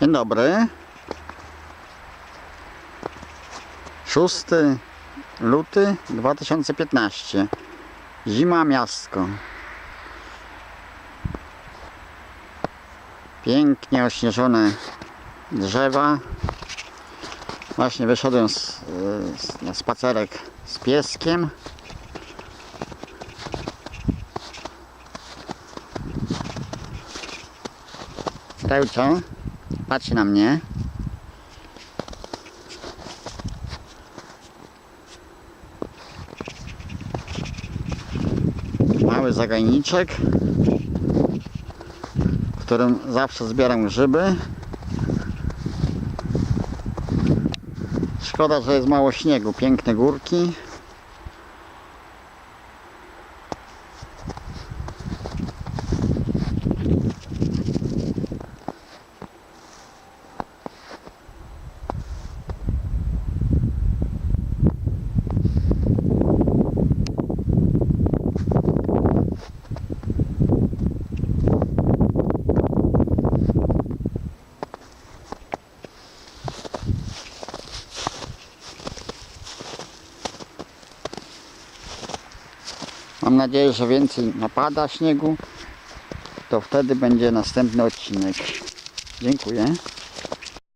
Dzień dobry. 6 luty 2015. Zima miasto. Pięknie ośnieżone drzewa. Właśnie wyszedłem z, z, na spacerek z pieskiem. Reucio, patrz na mnie. Mały zagajniczek, w którym zawsze zbieram grzyby. Szkoda, że jest mało śniegu, piękne górki. Mam nadzieję, że więcej napada śniegu. To wtedy będzie następny odcinek. Dziękuję.